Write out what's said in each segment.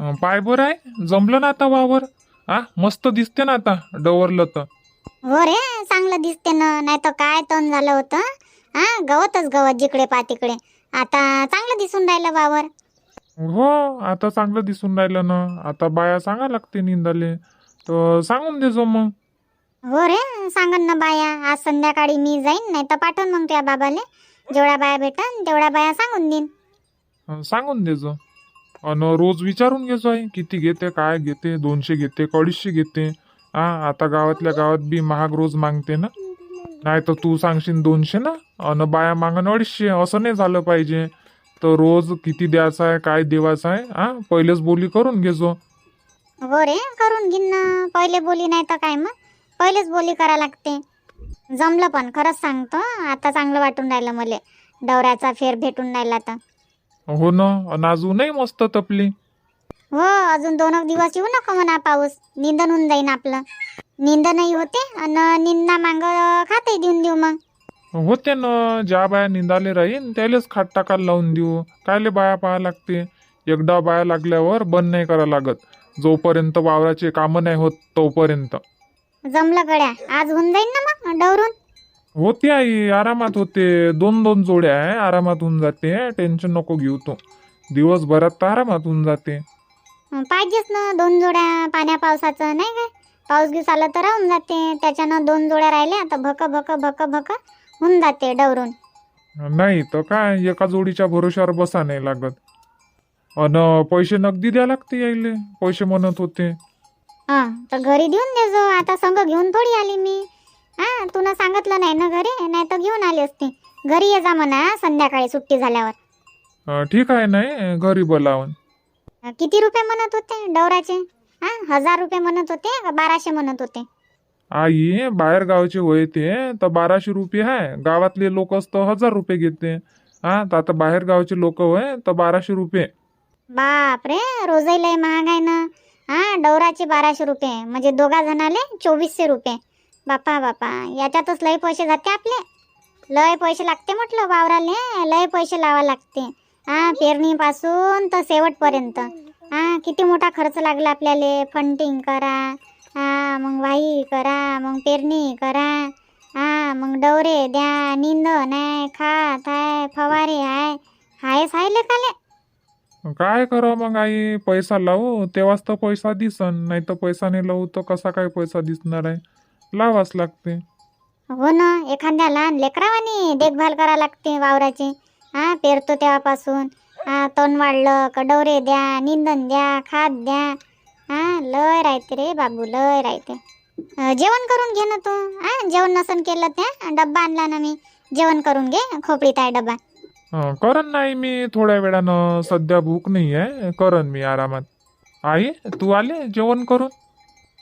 पाय बरं आहे? जमलं ना आता वावर? हा मस्त दिसते ना आता डवरलं तर. हो रे चांगलं दिसते ना नाही तर काय तण झालं होतं? हा गवतच गवत जिकडे पा तिकडे. आता चांगलं दिसून राहिलं वावर. हो आता चांगलं दिसून राहिलं ना. आता बाया सांगा लागते निंदाले. तर सांगून देजो मग. हो रे सांगन ना बाया. आज संध्याकाळी मी जाईन नाही तर पाठवून मग तुझ्या बाबाले. जेवढ्या बाया भेटन तेवढ्या बाया सांगून देईन. अं, सांगून देजो. अन रोज विचारून घेजो आहे किती घेते काय घेते दोनशे घेते का अडीचशे घेते. हा आता गावातल्या गावात बी महाग रोज मागते ना? नाही तर तू सांगशील दोनशे ना? अन बाया मागन अडीचशे असं नाही झालं पाहिजे. तर रोज किती द्यायचं आहे काय देवाचं आहे हा पहिलेच बोली करून घेजो. हो रे करून घेईन ना. पहिले बोली नाही तर काय मग? पहिलेच बोली करा लागते. जमलं पण खरंच सांगतो आता चांगलं वाटून राहिलं मला. डवऱ्याचा फेर भेटून राहिला तर. हो ना अन अजूनही मस्त तपली. हो अजून दोन एक दिवस येऊ नको म्हणा पाऊस. निंदन होऊन जाईन आपलं. निंदनही होते आणि निंदा मांग खातही देऊन देऊ मग. होते ना ज्या बाया निंदाले राहीन त्यालेच खाट टाकायला लावून देऊ. कायले बाया पाहा लागते? एकदा बाया लागल्यावर बंद नाही करा लागत. जोपर्यंत वावराचे कामं नाही होत तोपर्यंत. जमलं गड्या आज होऊन जाईन ना मग डवरून. होते आई आरामात होते. दोन दोन जोड्या आहे आरामात होऊन जाते. टेन्शन नको घेऊ तू. दिवसभरात तर आरामात होऊन जाते. पाहिजेच ना दोन जोड्या पाण्या पावसाचं नाही काय पाऊस गिस आला तर राहून जाते. त्याच्यानं दोन जोड्या राहिल्या तर भक भक भक भक होऊन जाते डवरून. नाही तर काय एका जोडीच्या भरोश्यावर बसा नाही लागत. अन पैसे नगदी द्या लागते यायले. पैसे म्हणत होते. हा तर घरी देऊन देजो. आता संग घेऊन थोडी आली मी. हा तुला सांगितलं नाही ना घरी? नाही तर घेऊन आली असती. घरी ये जा म्हणा संध्याकाळी सुट्टी झाल्यावर. अं, ठीक आहे नाही घरी बोलावून. किती रुपये म्हणत होते डवराचे हा हजार रुपये म्हणत होते का बाराशे म्हणत होते? आई बाहेर गावचे होय ते तर बाराशे रुपये आहे गावातले लोक असतं हजार रुपये घेते. हा तर आता बाहेर गावचे लोक होय तर बाराशे रुपये. बाप रे रोजही लय महाग आहे ना. हा डवराचे बाराशे रुपये म्हणजे दोघा जणाले चोवीसशे रुपये. बापा बापा याच्यातच लय पैसे जाते आपले. लय पैसे लागते म्हटलं वावराले लय पैसे लावा लागते. हा पेरणीपासून तर शेवटपर्यंत. हा किती मोठा खर्च लागला आपल्याला. फंटिंग करा हा मग वाही करा मग पेरणी करा. हा मग डवरे द्या निंदन आहे खात आहे फवारे आहे. हायच आहे लेखाले काय करा मग आई पैसा लावू तेव्हाच तर पैसा दिसन नाही तर पैसा नाही लावू तर कसा काय पैसा दिसणार आहे? लावाच लागते. हो ना एखाद्या लहान लेकरावानी देखभाल करा लागते वावराची. हा पेरतो तेव्हापासून. हा तण वाढलं कडवरे द्या निंदन द्या खात द्या. हा लय राहते रे बाबू लय राहते. अं, जेवण करून घे ना तू. हा जेवण नसन केलं त्या डब्बा आणला ना मी. जेवण करून घे खोपडीत आहे डब्बा. हं, करन नाही मी थोड्या वेळानं सध्या भूक नाही आहे करन मी आरामात. आई तू आले? जेवण करून?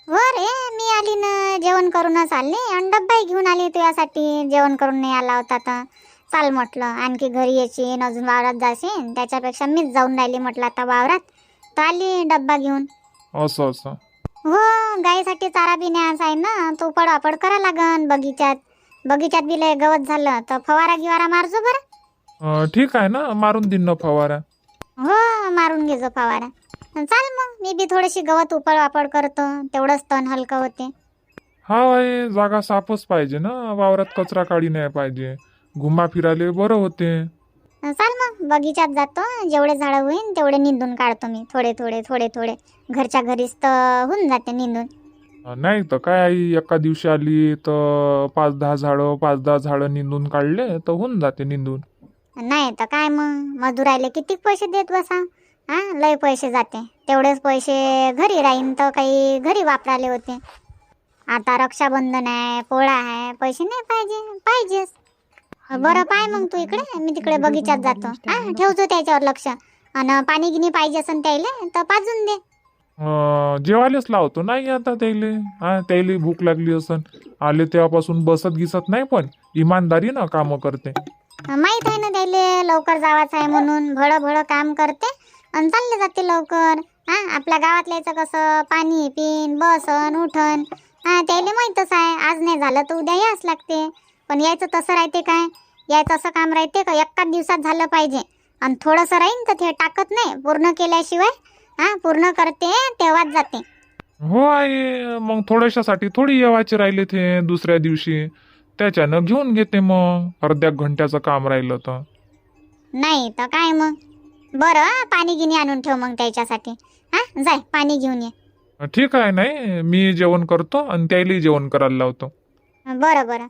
हो रे मी आली ना जेवण करूनच आले. आणि डब्बाही घेऊन आली तुझ्यासाठी जेवण करून नाही आला होता तर. चाल म्हटलं आणखी घरी येशील अजून वावरात जाशील त्याच्यापेक्षा मीच जाऊन राहिली म्हटलं आता वावरात. तर आली डब्बा घेऊन. असं असं. हो गाईसाठी चारा बी न्यायचा आहे ना तो पडापड करा लागन बगीच्यात. बगीच्यात बी लय गवत झालं तर फवारा गिवारा मारजो बरं. अं, ठीक आहे ना मारून देईन ना फवारा. हो मारून घेजो फवारा. चाल मग मी बी थोडीशी गवत उपळ वापड करतो तेवढंच तण हलकं होते. हा आहे जागा साफच पाहिजे ना वावरात कचरा काढी नाही पाहिजे. घुमा फिराले बरं होते. चाल मग बगीच्यात जातो जेवढे झाडं होईन तेवढे निंदून काढतो मी थोडे थोडे थोडे थोडे. घरच्या घरीच तर होऊन जाते निंदून. नाही तर काय आई एका दिवशी आली तर पाच दहा झाडं पाच दहा झाडं निंदून काढले तर होऊन जाते निंदून. नाही तर काय मग मजुरायले किती पैसे देत बसा? हा लय पैसे जाते. तेवढेच पैसे घरी राहीन तर काही घरी वापराले होते. आता रक्षाबंधन आहे पोळा आहे पैसे नाही पाहिजे पाहिजेच. बरं पाय मग तू इकडे मी तिकडे बगीच्यात जातो. हा ठेवतो त्याच्यावर लक्ष. आणि पाणी गिनी पाहिजे असन त्याले तर पाजून दे. जेवायलाच लावतो. नाही आता त्याले हा त्याले भूक लागली असन. आले तेव्हापासून बसत गिसत नाही पण इमानदारी ना कामं करते. माहीत आहे ना त्याले लवकर जावाचं आहे म्हणून भळ भळ काम करते. आणि चालले जाते लवकर. हा आपल्या गावातल्याचं कसं? पाणी पिन बसन उठन. हा त्याले माहीतच आहे. आज नाही झालं तर उद्या याच लागते. पण यायचं तसं राहते काय? यायचं असं काम राहते का? एकाच दिवसात झालं पाहिजे. आणि थोडंसं राहीन तर ते टाकत नाही पूर्ण केल्याशिवाय. हा पूर्ण करते तेव्हाच जाते. हो आई मग थोड्याशासाठी थोडी येवायचे राहिले ते दुसऱ्या दिवशी. त्याच्यानं घेऊन घेते मग. अर्ध्या घंट्याचं काम राहिलं तर. नाही तर काय मग? बरं पाणी गिनी आणून ठेव मग त्याच्यासाठी. हा जाय पाणी घेऊन ये. ठीक आहे नाही मी जेवण करतो आणि त्यालाही जेवण करायला लावतो. बरं बरं.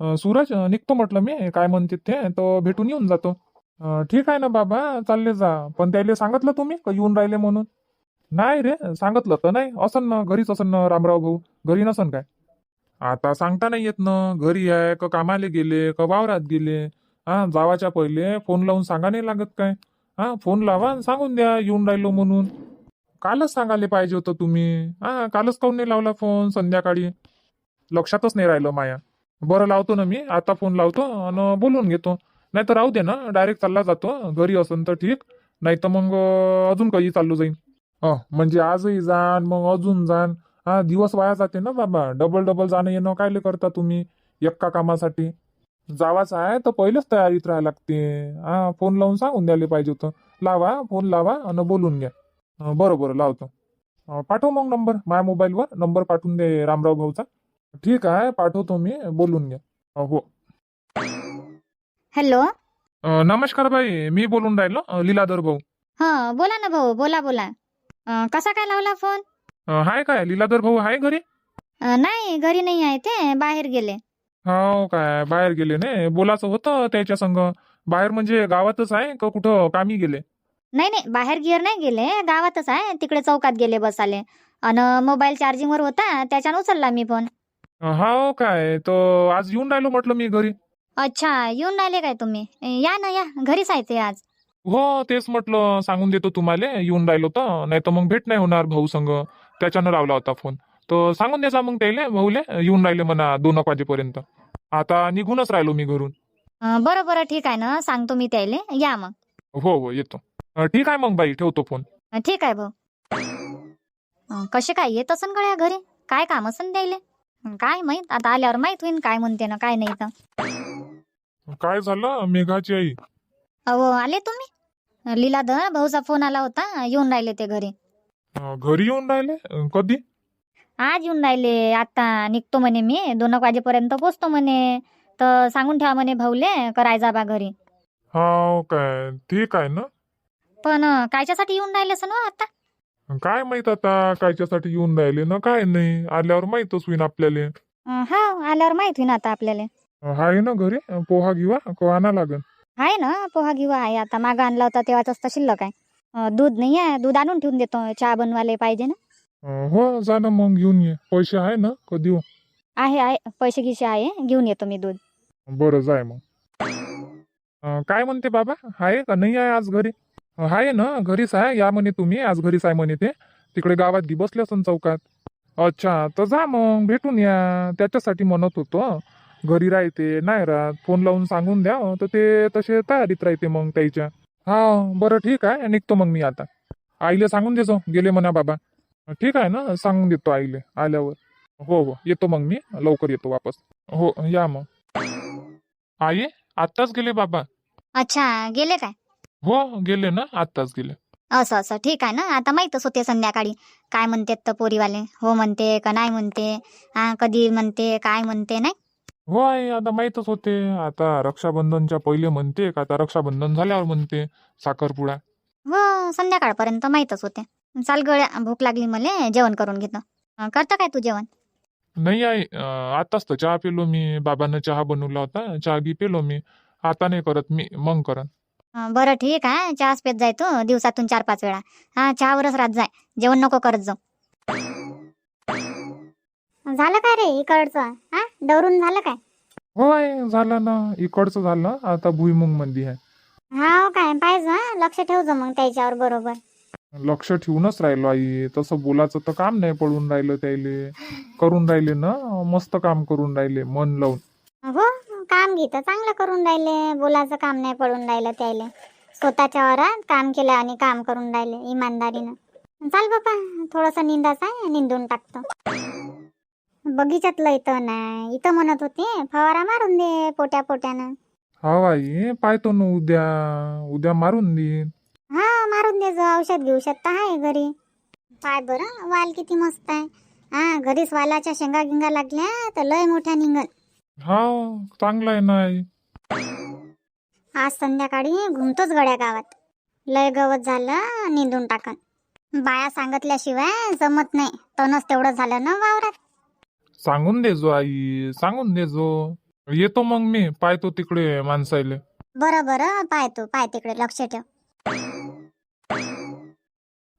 अं, सूरज अं, निघतो म्हटलं मी काय म्हणते ते तर भेटून येऊन जातो. अं, ठीक आहे ना बाबा चालले जा. पण त्याला सांगितलं तुम्ही का येऊन राहिले म्हणून? नाही रे सांगितलं तर नाही. असन ना घरीच असन ना रामराव भाऊ. घरी नसन काय? आता सांगता नाही येत ना घरी आहे का कामाला गेले का वावरात गेले? हा जावाच्या पहिले फोन लावून सांगा नाही लागत काय? हा फोन लावा आणि सांगून द्या येऊन राहिलो म्हणून. कालच सांगायला पाहिजे होतं तुम्ही. हा कालच काऊन नाही लावला फोन संध्याकाळी? लक्षातच नाही राहिलं माया. बरं लावतो ना मी आता फोन लावतो आणि बोलून घेतो. नाही तर राहू दे ना डायरेक्ट चालला जातो. घरी असन तर ठीक. नाही तर मग अजून कधी चाललो जाईन. अं, म्हणजे आजही जाण मग अजून जाण. हा दिवस वाया जाते ना बाबा. डबल डबल जाणं येणं कायले करता तुम्ही? एक्का कामासाठी. जावाचं आहे तर पहिलेच तयारीत राहायला लागते. हा फोन लावून सांगून द्यायला पाहिजे होतं. लावा फोन लावा आणि बोलून घ्या. अं, बरं बरं लावतो पाठव मग नंबर माझ्या मोबाईलवर. नंबर पाठवून दे रामराव भाऊचा. ठीक आहे पाठवतो मी बोलून घ्या. हो. हॅलो. नमस्कार बाई मी बोलून राहिलो लीलाधर भाऊ. हा बोला ना भाऊ बोला बोला. कसा काय लावला फोन? हाय काय लीलाधर भाऊ आहे घरी? नाही घरी नाही आहे ते बाहेर गेले. हो काय? बाहेर गेले नाही बोलायचं होतं त्याच्या संग. बाहेर म्हणजे गावातच आहे का कुठं? कामी गेले? नाही नाही. बाहेर गिअर नाही गेले. गावातच आहे. तिकडे चौकात गेले बसाले. आणि मोबाईल चार्जिंगवर होता. त्याच्यानं उचलला मी फोन. हो काय? तर आज येऊन राहिलो म्हटलं मी घरी. अच्छा. येऊन राहिले काय तुम्ही? या ना या. घरीच आहे ते आज. हो तेच म्हटलं. सांगून देतो तुम्हाला. येऊन राहिलो तर. नाही तर मग भेट नाही होणार भाऊ संग. त्याच्यानं लावला होता फोन. तर सांगून द्यायचा मग त्याले भाऊले येऊन राहिले म्हणा दोन एक वाजेपर्यंत. आता निघूनच राहिलो मी घरून. अं, बरं बरं ठीक आहे ना. सांगतो मी त्याले. या मग. हो हो येतो. अं, ठीक आहे मग बाई ठेवतो फोन. अं, ठीक आहे भाऊ. अं, कसे काय येत असन गड्या घरी? काय काम असन द्यायले अं, काय माहीत? आता आल्यावर माहीत होईन काय म्हणते ना काय नाही तर. काय झालं? मेघाची आई. अहो आले तुम्ही? लीलाधर भाऊचा फोन आला होता. येऊन राहिले ते घरी. अं, घरी येऊन राहिले? अं, कधी? आज येऊन राहिले. आता निघतो म्हणे मी. दोन एक वाजेपर्यंत पोचतो म्हणे. तर सांगून ठेवा म्हणे भाऊले करायचा बा घरी. हो काय? ठीक आहे ना? पण कायच्यासाठी येऊन राहिले सण आता? काय माहीत आता कायच्यासाठी येऊन राहिले ना? काय नाही. आल्यावर माहितच होईन आपल्याला. अं, हा आल्यावर माहीत होईन आता आपल्याला. आहे ना घरी? पोहा घेवा का आणा लागन. आहे ना पोहा गिवा आहे आता. मागं आणला होता तेव्हाच असतं शिल्लक आहे. अं, दूध नाही आहे दूध आणून ठेवून देतो. चहा बनवायला पाहिजे ना. हो जा ना मग घेऊन ये. पैसे आहे ना का देऊ आहे आहे. पैसे गिसे आहे. घेऊन येतो मी दूध. बरं जाय मग. अं, काय म्हणते बाबा? आहे का? नाही आहे आज घरी? आहे ना घरीच आहे. या म्हणे तुम्ही. आज घरीच आहे म्हणे ते. तिकडे गावात गी बसले असन चौकात. अच्छा तर जा मग भेटून या. त्याच्यासाठी म्हणत होतो घरी राहते नाही राहत. फोन लावून सांगून द्या तर ते तसे तयारीत राहते मग त्याच्या. हा बरं ठीक आहे. निघतो मग मी आता. आईले सांगून देजो. गेले म्हणा बाबा. ठीक आहे ना सांगून देतो आईले आल्यावर. हो हो येतो मग मी लवकर येतो वापस. हो या मग. आई आत्ताच गेले बाबा? अच्छा गेले काय? हो गेले ना आत्ताच गेले. असं असं ठीक आहे ना आता माहीतच होते संध्याकाळी. काय म्हणते तर पोरीवाले? हो म्हणते का नाही म्हणते? हा कधी म्हणते काय म्हणते नाही? हो आई आता माहीतच होते. आता रक्षाबंधनच्या पहिले म्हणते का आता रक्षाबंधन झाल्यावर म्हणते साखरपुडा. हो संध्याकाळपर्यंत माहीतच होते. चाल गळ्या भूक लागली मला जेवण करून घेतो. करतं काय तू जेवण? नाही आई अं, आताच तर चहा पिलो मी. बाबांना चहा बनवला होता. चहा घी पिलो मी. आता नाही करत मी मग करत अं, बरं ठीक आहे. चहाच पेत जाय तू दिवसातून चार पाच वेळा. हा चहावरच राहत जाय. जेवण नको करत जाऊ. झालं काय रे इकडचं? हा? दौरून झालं काय? हो आई झालं ना. इकडचं झालं. आता भुईमुंग मंदी आहे. हा काय. पाहिजे हा. लक्ष ठेवજો मग त्याच्यावर बरोबर. लक्ष ठेवूनच राहिलो आई. तसं बोलायचं तर काम नाही पडून राहिलं त्याले. करून राहिले ना मस्त काम करून राहिले मन लावून. हो काम घेत चांगलं करून राहिले. बोलायचं काम नाही पडून राहिलं त्याले. स्वतःच्या वरात काम केलं आणि काम करून राहिले इमानदारीनं. चाल बापा थोडस निंदाच आहे निंदून टाकतो. बगीचातलं इथं नाही. इथं म्हणत होते फवारा मारून दे पोट्या पोट्यानं. हा आई पाहतो ना उद्या. उद्या मारून देईन. दे जो औषध घेऊ शकता आहे घरी. पाय बरं वाल किती मस्त आहे. हा घरीच वालाच्या शेंगा गिंगा लागल्या तर लय मोठ्या निघल हा चांगलं आहे ना आज संध्याकाळी घुमतोच गड्या गावात. लय गवत झालं निंदून टाकन. बाया सांगितल्याशिवाय जमत नाही. तनच तेवढं झालं ना वावरात. सांगून देजो आई सांगून देजो येतो मग मी पाहतो तिकडे माणसाले बरं बरं पाय तू पाय तिकडे लक्ष ठेव.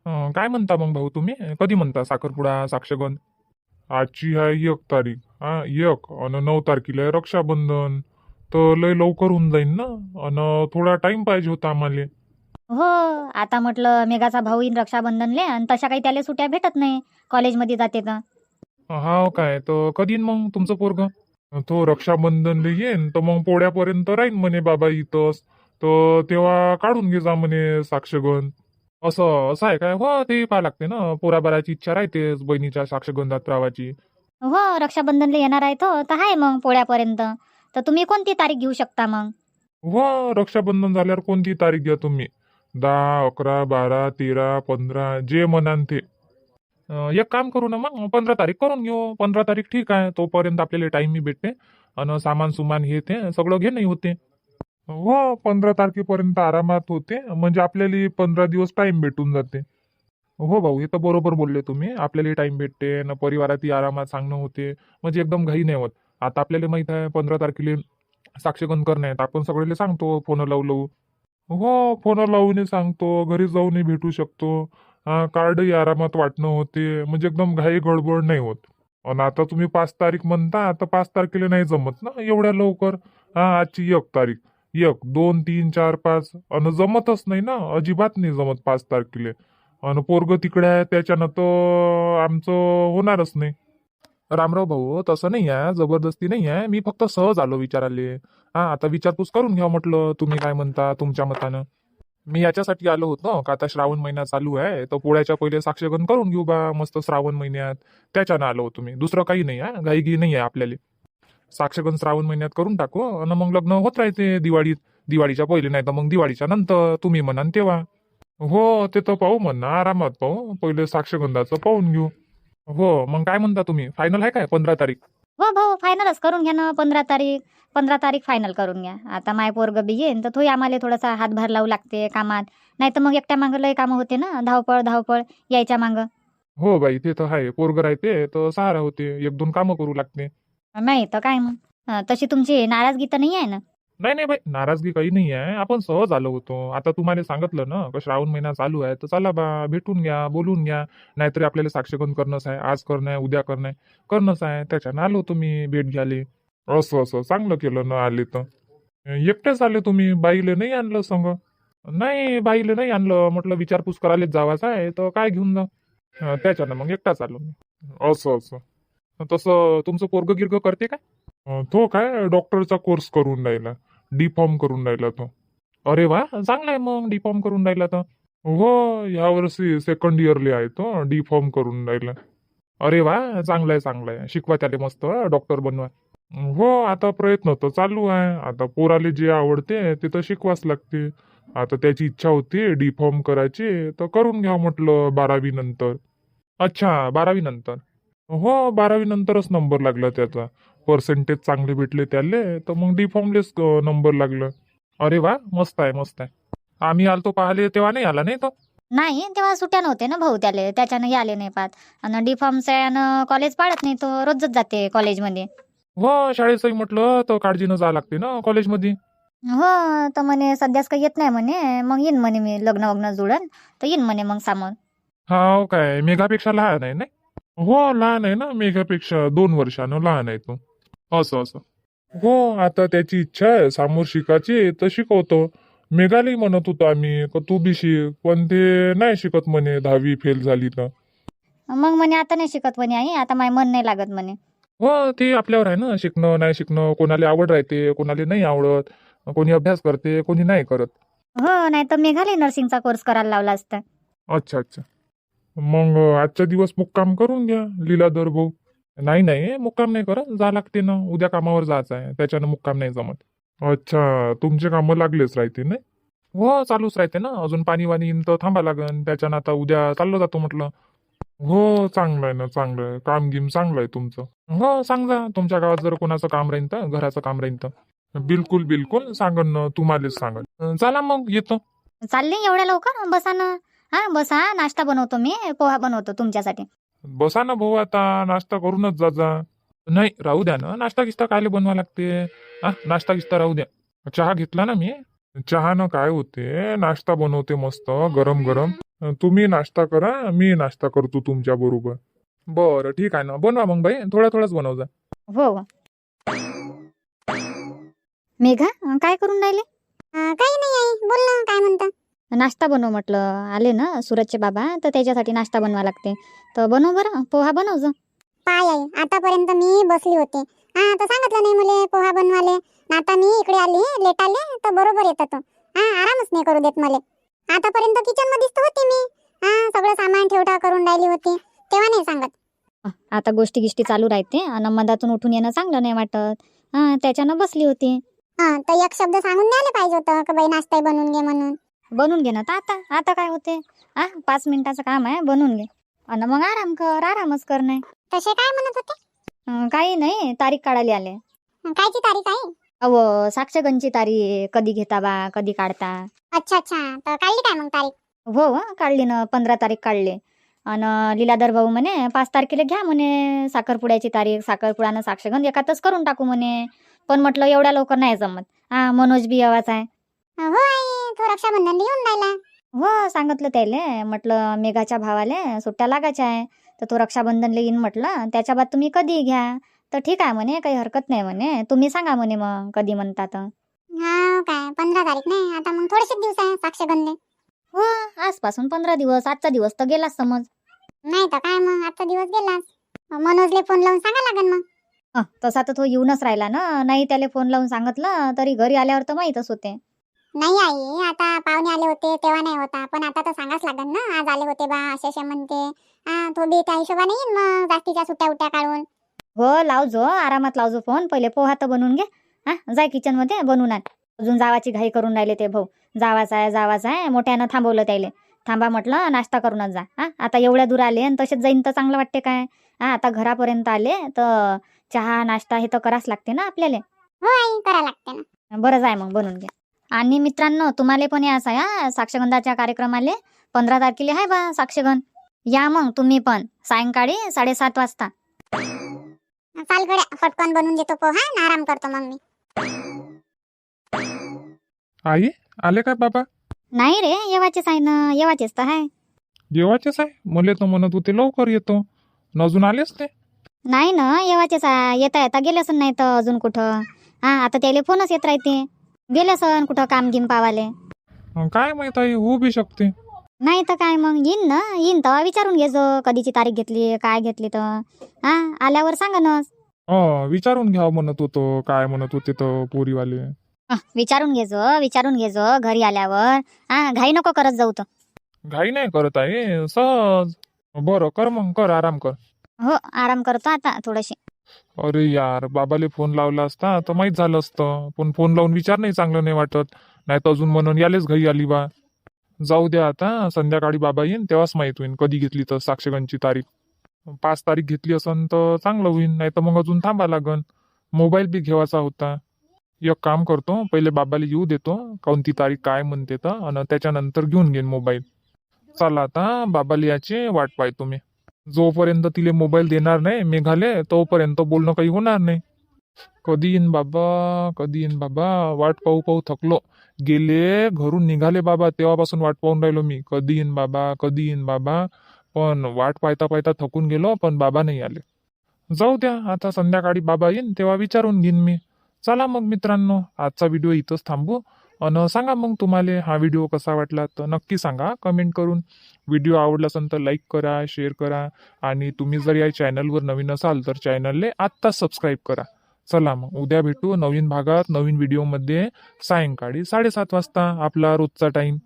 अं, काय म्हणता मग भाऊ तुम्ही? कधी म्हणता साखरपुडा साक्षगंध आजची आहे एक तारीख. हा एक. आणि नऊ तारखेला आहे रक्षाबंधन. तर लय लवकर होऊन जाईन ना? आणि थोडा टाइम पाहिजे होता आम्हाला. हो आता म्हटलं मेघाचा भाऊ येईन रक्षाबंधनले आणि तशा काही त्याला सुट्या भेटत नाही कॉलेजमध्ये जाते तर. हा काय? तर कधी येईन मग तुमचं पोरग? तो रक्षाबंधनला येईन तर मग पोळ्यापर्यंत राहीन म्हणे बाबा इथंच. तर तेव्हा काढून घे जा म्हणे साक्षगंध असं असं आहे काय? हो ते पाहा लागते ना. पोराबाराची इच्छा राहतेच बहिणीच्या साक्षगंधात राहायची हो रक्षाबंधनला येणार आहे तो. तर आहे मग पोळ्यापर्यंत. तर तुम्ही कोणती तारीख घेऊ शकता मग? हो रक्षाबंधन झाल्यावर कोणती तारीख घ्या तुम्ही? दहा अकरा बारा तेरा पंधरा जे म्हणान ते. अं, एक काम करू ना मग. पंधरा तारीख करून घेऊ. पंधरा तारीख ठीक आहे. तोपर्यंत आपल्याला टाइम भेटते. आणि सामान सुमान हे ते सगळं घे नाही होते. हो पंधरा तारखेपर्यंत आरामात होते. म्हणजे आपल्याला पंधरा दिवस टाइम भेटून जाते. हो भाऊ हे तर बरोबर बोलले तुम्ही. आपल्याला टाइम भेटते ना परिवारातही आरामात सांगणं होते. म्हणजे एकदम घाई नाही होत. आता आपल्याला माहीत आहे पंधरा तारखेला करणं आहेत आपण सगळ्याला सांगतो फोन लावू लावू. हो फोन लावूनही सांगतो घरी जाऊनही भेटू शकतो. हा, कार्डही आरामात वाटणं होते. म्हणजे एकदम घाई गडबड नाही होत. आणि आता तुम्ही पाच तारीख म्हणता तर पाच तारखेला नाही जमत ना एवढ्या लवकर? हा आजची एक तारीख. एक दोन तीन चार पाच. अन जमतच नाही ना. अजिबात नाही जमत पाच तारखेले. आणि पोरग तिकडे आहे त्याच्यानं तर आमचं होणारच नाही. रामराव भाऊ तसं नाही आहे. जबरदस्ती नाही आहे. मी फक्त सहज आलो विचाराले. हा आता विचारपूस करून घ्या म्हटलं. तुम्ही काय म्हणता? तुमच्या मतानं. मी याच्यासाठी आलो होतो का आता श्रावण महिना चालू आहे तर पोळ्याच्या पहिले साक्षगण करून घेऊ बा मस्त श्रावण महिन्यात. त्याच्यानं आलो होतो मी. दुसरं काही नाही आहे. घाईगी नाही आहे आपल्याला. साक्षगंध श्रावण महिन्यात करून टाकू आणि मग लग्न होत राहते दिवाळीत दिवाळीच्या पहिले नाही तर मग दिवाळीच्या नंतर तुम्ही म्हणान तेव्हा. हो ते तर पाहू म्हणा आरामात पाहू पहिले साक्षगंधाचं पाहून घेऊ. हो मग काय म्हणता तुम्ही? फायनल आहे काय? पंधरा तारीख. हो भाऊ फायनलच करून घ्या ना पंधरा तारीख. पंधरा तारीख फायनल करून घ्या. आता माय पोरग बी येईन तर तोही आम्हाला थोडासा हातभार लावू लागते कामात. नाही तर मग एकट्या मागं लय कामं होते ना धावपळ धावपळ यायच्या मागं. हो बाई ते तर आहे. पोरग राहते तर सहारा होते. एक दोन कामं करू लागते. नाही तर काय मग? अं, तशी तुमची नाराजगी तर नाही आहे ना? नाही नाही बाई नाराजगी काही नाही आहे. आपण सहज आलो होतो. आता तुम्हाला सांगितलं ना का श्रावण महिना चालू आहे तर चला बा भेटून घ्या बोलून घ्या. नाहीतरी आपल्याला साक्षगंध करणंच आहे आज करणं आहे उद्या करणं आहे. करणंच आहे. त्याच्यानं आलो तुम्ही भेट घ्याले असं असं चांगलं केलं ना आले तर. एकटेच आले तुम्ही बाईले नाही आणलं संग? नाही बाईले नाही आणलं. म्हटलं विचारपूस करायलाच जावाच आहे तर काय घेऊन जा? अं, त्याच्यानं मग एकटाच आलो मी. असं असं. तसं तुमचं पोरग गिर्ग करते काय तो काय डॉक्टरचा कोर्स करून राहिला. डी फॉर्म करून राहिला तो. अरे वा चांगला आहे मग डी फॉर्म करून राहिला तर. हो यावर्षी सेकंड इयरली आहे तो डी फॉर्म करून राहिला. अरे वा चांगलं आहे चांगलं आहे शिकवा त्याला मस्त डॉक्टर बनवा. हो आता प्रयत्न तर चालू आहे. आता पोराले जे आवडते ते तर शिकवाच लागते. आता त्याची इच्छा होती डी फॉर्म करायची. तर करून घ्या म्हटलं बारावी नंतर. अच्छा बारावी नंतर. हो बारावी नंतरच नंबर लागला त्याचा. पर्सेंटेज चांगले भेटले त्याले तर मग डी फॉर्मलेच नंबर लागलं. अरे वा मस्त आहे मस्त आहे. आम्ही आलतो पाहिले तेव्हा नाही आला नाही तो? नाही तेव्हा सुट्या नव्हते ना भाऊ त्याले त्याच्यानं आले नाही पाहत. आणि डी फॉर्मचं कॉलेज पाडत नाही तो रोजच जाते कॉलेजमध्ये हो शाळेचंही म्हटलं तर काळजीनं जावं लागते ना कॉलेजमध्ये हो तर म्हणे सध्याच काही येत नाही म्हणे मग येईन म्हणे मी लग्न वग्न जुळन तर येईन म्हणे मग सामोर हा काय मेघापेक्षा लहान आहे नाही? हो लहान आहे ना. मेघापेक्षा दोन वर्षानं लहान आहे तो. असं असं. हो आता त्याची इच्छा आहे. समोर शिकायची तर शिकवतो. मेघालाही म्हणत होतो आम्ही का तू बी शिक. पण ते नाही शिकत म्हणे. दहावी फेल झाली तर. मग म्हणे आता नाही शिकत म्हणे आई. आता माय मन नाही लागत म्हणे. हो ते आपल्यावर आहे ना. शिकणं नाही शिकणं. कोणाला आवड राहते कोणाला नाही आवडत. कोणी अभ्यास करते कोणी नाही करत. हो नाही तर मेघालय नर्सिंगचा कोर्स करायला लावला असता. अच्छा अच्छा. मग आजच्या दिवस मुक्काम करून घ्या लीलाधर भाऊ. नाही नाही मुक्काम नाही करत जा लागते ना. उद्या कामावर जायचं आहे त्याच्यानं मुक्काम नाही जमत. अच्छा तुमचे कामं लागलेच राहते नाही? हो चालूच राहते ना. अजून पाणी वाणी येईन तर थांबा लागन. त्याच्यानं आता उद्या चाललो जातो म्हटलं. हो चांगलं आहे ना चांगलं आहे. काम गिम चांगलं आहे तुमचं. हो सांगा. तुमच्या गावात जर कोणाचं काम राहीन तर घराचं काम राहीन तर. बिलकुल बिलकुल सांगन ना तुम्हालाच सांगन. चला मग येतो. चालले एवढ्या लवकर? बसा ना. हा बसा नाश्ता बनवतो मी पोहा बनवतो तुमच्यासाठी. बसा ना भाऊ आता नाश्ता करूनच जा जा. नाही राहू द्या ना नाश्ता गिस्ता कायले बनवा लागते? हा नाश्ता गिस्ता राहू द्या. चहा घेतला ना मी? चहानं काय होते? नाश्ता बनवते मस्त गरम गरम. तुम्ही नाश्ता करा मी नाश्ता करतो तुमच्या बरोबर. बरं ठीक आहे ना बनवा मग बाई थोडा थोडाच बनव जा. हो. मेघा काय करून राहिले? काही नाही आई बोल ना काय म्हणता? नाश्ता बनव म्हटलं. आले ना सुरतचे बाबा तर त्याच्यासाठी नाश्ता बनवा लागते. तर बनव बरं पोहा बनव जा पाय आई आतापर्यंत मी बसली होते. हा तर सांगितलं नाही मुले पोहा बनवाले. न आता मी इकडे आली लेट आले तर बरोबर येतात तो. हा आरामच नाही करू देत मला. आतापर्यंत किचन मध्येच तर होती मी. हा सगळं सामान ठेवटा करून राहिली होती. तेव्हा नाही सांगत. आता गोष्टी गिष्टी चालू राहते. आणि मधातून उठून येणं चांगलं नाही वाटत. हा त्याच्यानं बसली होती. हा तर एक शब्द सांगून द्यायला पाहिजे होतं की बाई नाश्ता बनवून घे म्हणून. बनवून घे ना. तर आता आता काय होते? हा पाच मिनिटाचं काम आहे बनवून घे. आणि मग आराम कर आरामच कर नाही. तसे काय म्हणत होते? अं, काही नाही तारीख काढायला आले. कायची तारीख आहे? अव साक्षगणची तारीख कधी घेता बा कधी काढता. अच्छा अच्छा. तर काढली काय मग तारीख? हो हं, काढली ना पंधरा तारीख काढली. आणि लीलाधर भाऊ म्हणे पाच तारखेला घ्या म्हणे साखरपुड्याची तारीख साखरपुड्यानं साक्षगंध एकातच करून टाकू म्हणे. पण म्हटलं एवढ्या लवकर नाही जमत. हा मनोज बी आवाज आहे. हो आई. तो रक्षाबंधन येऊन राहिला. हो सांगितलं त्याले. म्हटलं मेघाच्या भावाले सुट्ट्या लागायच्या आहे. तर तो रक्षाबंधनला येईन म्हटलं त्याच्या बाद तुम्ही कधी घ्या. तर ठीक आहे म्हणे काही हरकत नाही म्हणे. तुम्ही सांगा म्हणे मग कधी म्हणता तर. हा काय पंधरा तारीख नाही? आता मग थोडेसे दिवस आहे साक्षगंधे हो आजपासून पंधरा दिवस आजचा दिवस तर गेलाच समज. नाही तर काय मग आजचा दिवस गेलाच. मनोजले फोन लावून सांगा लागेल मग. तसा तर तो येऊनच राहिला ना. नाही त्याला फोन लावून सांगितलं तरी घरी आल्यावर तर माहीतच होते. नाही आई आता पाहुणे आले होते तेव्हा नाही होता. पण आता तर सांगाच लागेल ना आज आले होते बा असे असे म्हणते. हा तो बी त्या हिशोबाने येईन मग जास्तीच्या सुट्ट्या उट्ट्या काढून. हो लावजो आरामात लावजो फोन पहिले पोहा तर बनवून घे. हा जाय किचनमध्ये बनवून आण. अजून जावाची घाई करून राहिले ते भाऊ. जावाच आहे जावाच आहे मोठ्यानं थांबवलं त्याले. थांबा म्हटलं नाश्ता करूनच जा. हा आता एवढ्या दूर आले आणि तसेच जाईन तर चांगलं वाटते काय? हा आता घरापर्यंत आले तर चहा नाश्ता हे तर करावंच लागते ना आपल्याला. हो आई करा लागते ना. बरं जाय मग बनवून घ्या आणि मित्रांनो तुम्हाला पण यायचं आहे हा साक्षगंधाच्या कार्यक्रमाले. पंधरा तारखेला आहे बा साक्षगंध. या मग तुम्ही पण सायंकाळी साडेसात वाजता. चाल गड्या फटकन बनवून देतो पोहा आणि आराम करतो मग मी. आई आले काय बाबा? नाही रे येवाचेच आहे ना येवाचेच तर आहे जेवायचेच आहे? मले तर म्हणत होते लवकर येतो. न अजून आलेच ते नाही ना येवाचेच आहे येता येता गेले असन नाही तर अजून कुठं? हा आता त्याला फोनच येत राहते. गेले असन कुठं काम गिम पावाले? अं, काय माहीत आई होऊ बी शकते. नाही तर काय मग येईन ना येईन तर. विचारून घे जो कधीची तारीख घेतली काय घेतली तर. हा आल्यावर सांगा ना. अं, विचारून घ्यावं म्हणत होतो काय म्हणत होते तर पोरीवाले. अह, विचारून घे जो विचारून घे जो घरी आल्यावर. हा घाई नको करत जाऊ तर. घाई नाही करत आहे सहज. बरं कर मग कर आराम कर. हो आराम करतो आता थोडीशी. अरे यार बाबाले फोन लावला असता तर माहीत झालं असतं. पण फोन लावून विचार नाही चांगलं नाही वाटत. नाही तर अजून म्हणून यालेच घाई आली बा. जाऊ द्या आता संध्याकाळी बाबा येईन तेव्हाच माहीत होईन कधी घेतली तर साक्षगणची तारीख. पाच तारीख घेतली असन तर चांगलं होईन नाही तर मग अजून थांबा लागन. मोबाईल बी घेवायचा होता. एक काम करतो पहिले बाबाला येऊ देतो कोणती तारीख काय म्हणते तर आणि त्याच्यानंतर घेऊन घेईन मोबाईल. चला आता बाबाला याची वाट पाहतो मी. जोपर्यंत तिले मोबाईल देणार नाही मेघाले तोपर्यंत बोलणं काही होणार नाही. कधी येईन बाबा कधी येईन बाबा वाट पाहू पाहू थकलो. गेले घरून निघाले बाबा तेव्हापासून वाट पाहून राहिलो मी. कधी येईन बाबा कधी येईन बाबा. पण वाट पाहता पाहता थकून गेलो पण बाबा नाही आले. जाऊ द्या आता संध्याकाळी बाबा येईन तेव्हा विचारून घेईन मी. चला मग मित्रांनो आजचा व्हिडिओ इथंच थांबू. आणि सांगा मग तुम्हाला हा व्हिडिओ कसा वाटला? तर नक्की सांगा. कमेंट करून व्हिडिओ आवडला असेल तर लाईक करा शेअर करा. आणि तुम्ही जर या चॅनलवर नवीन असाल तर चॅनलले आत्ताच सबस्क्राईब करा. चला मग उद्या भेटू नवीन भागात नवीन व्हिडिओमध्ये सायंकाळी साडेसात वाजता आपला रोजचा टाईम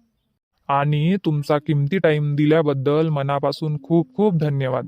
आणि तुमचा किमती टाईम दिल्याबद्दल मनापासून खूप खूप धन्यवाद.